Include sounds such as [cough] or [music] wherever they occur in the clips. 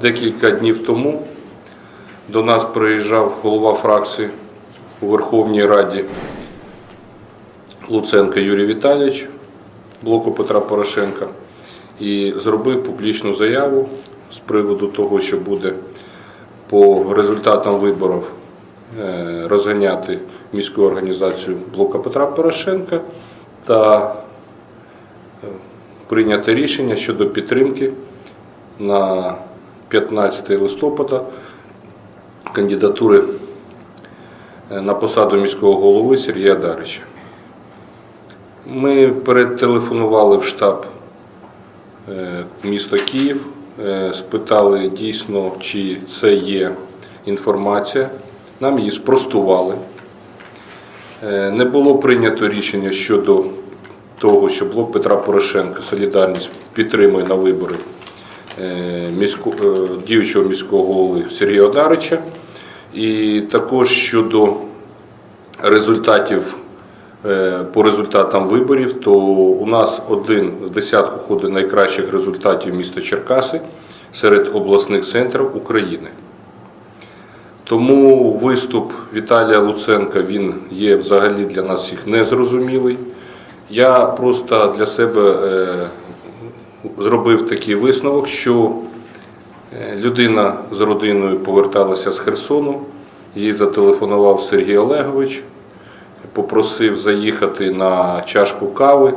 Декілька днів тому до нас приїжджав голова фракції у Верховній Раді Луценко Юрій Віталійович блоку Петра Порошенка і зробив публічну заяву з приводу того, що буде по результатам виборів е, розганяти міську організацію блока Петра Порошенка та е, прийняти рішення щодо підтримки на 15 листопада кандидатури е, на посаду міського голови Сергія Дарича. Ми перетелефонували в штаб е, міста Київ, е, спитали дійсно, чи це є інформація. Нам її спростували. Не було прийнято рішення щодо того, що блок Петра Порошенка Солідарність підтримує на вибори місько- е, діючого міського голови Сергія Одарича. І також щодо результатів е, по результатам виборів, то у нас один з десятку ходить найкращих результатів міста Черкаси серед обласних центрів України. Тому виступ Віталія Луценка він є взагалі для нас всіх незрозумілий. Я просто для себе е, зробив такий висновок, що е, людина з родиною поверталася з Херсону, їй зателефонував Сергій Олегович, попросив заїхати на чашку кави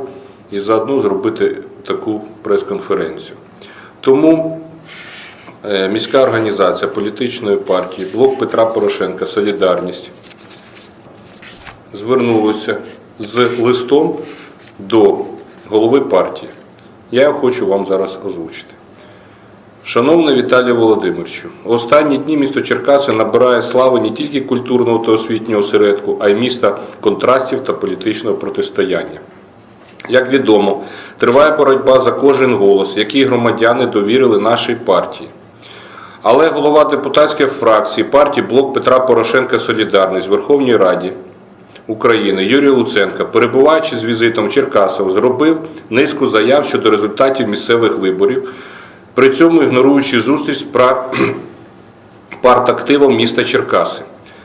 і заодно зробити таку прес-конференцію. Тому е, міська організація політичної партії Блок Петра Порошенка Солідарність звернулася з листом до голови партії. Я хочу вам зараз озвучити. Шановний Віталій Володимировичу, останні дні місто Черкаси набирає слави не тільки культурного та освітнього осередку, а й міста контрастів та політичного протистояння. Як відомо, триває боротьба за кожен голос, який громадяни довірили нашій партії. Але голова депутатської фракції партії Блок Петра Порошенка Солідарність в Верховній Раді України Юрій Луценко, перебуваючи з візитом Черкасов, зробив низку заяв щодо результатів місцевих виборів, при цьому ігноруючи зустріч з [clears throat] партактивом міста Черкаси.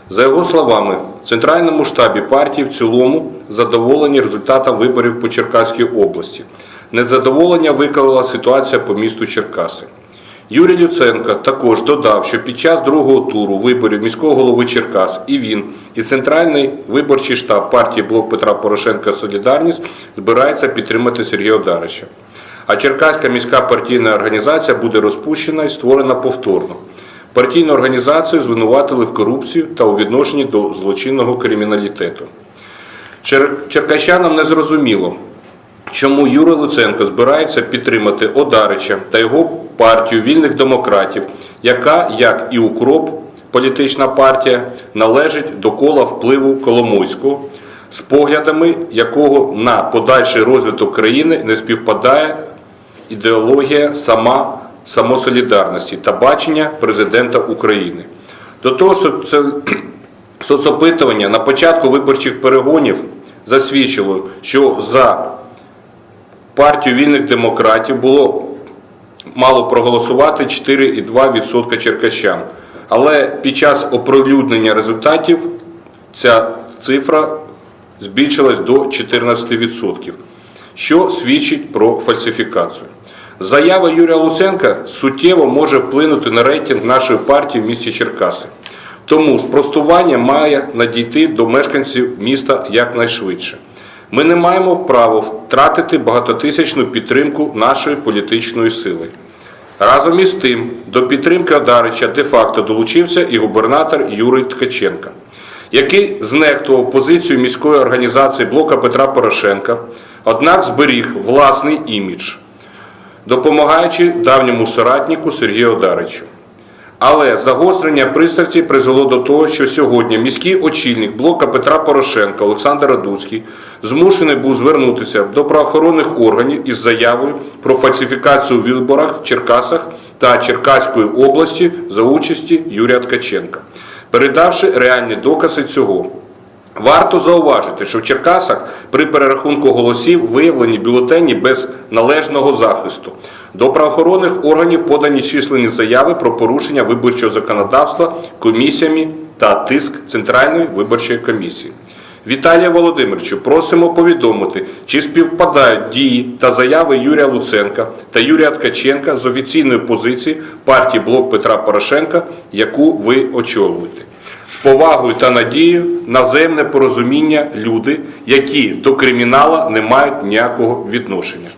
За його словами, в центральному штабі партії в цілому задоволені результатом виборів по Черкаській області. Незадоволення викликала ситуація по місту Черкаси. Юрій Люценко також додав, що під час другого туру виборів міського голови Черкас і він, і центральний виборчий штаб партії Блок Петра Порошенка Солідарність збирається підтримати Сергія Одарича. А Черкаська міська партійна організація буде розпущена і створена повторно. Партійну організацію звинуватили в корупції та у відношенні до злочинного криміналітету. Чер... Черкащанам не зрозуміло, чому Юрій Луценко збирається підтримати Одарича та його партію вільних демократів, яка, як і Укроп, політична партія, належить до кола впливу Коломойського, з поглядами якого на подальший розвиток країни не співпадає ідеологія сама самосолідарності та бачення президента України. До того ж, це [clears throat] соцопитування на початку виборчих перегонів засвідчило, що за партію вільних демократів було мало проголосувати 4,2% черкащан. Але під час оприлюднення результатів ця цифра збільшилась до 14%, що свідчить про фальсифікацію. Заява Юрія Луценка суттєво може вплинути на рейтинг нашої партії в місті Черкаси. Тому спростування має надійти до мешканців міста якнайшвидше. Ми не маємо права втратити багатотисячну підтримку нашої політичної сили. Разом із тим, до підтримки Одарича де-факто долучився і губернатор Юрій Ткаченка, який знехтував позицію міської організації Блока Петра Порошенка, однак зберіг власний імідж, допомагаючи давньому соратнику Сергію Одаричу. Але загострення пристрасті призвело до того, що сьогодні міський очільник блока Петра Порошенка Олександр Радуцький змушений був звернутися до правоохоронних органів із заявою про фальсифікацію в виборах в Черкасах та Черкаської області за участі Юрія Ткаченка, передавши реальні докази цього. Варто зауважити, що в Черкасах при перерахунку голосів виявлені бюлетені без належного захисту. До правоохоронних органів подані численні заяви про порушення виборчого законодавства комісіями та тиск Центральної виборчої комісії. Віталія Володимировичу, просимо повідомити, чи співпадають дії та заяви Юрія Луценка та Юрія Ткаченка з офіційної позиції партії Блок Петра Порошенка, яку ви очолюєте. З повагою та надією на взаємне порозуміння люди, які до кримінала не мають ніякого відношення.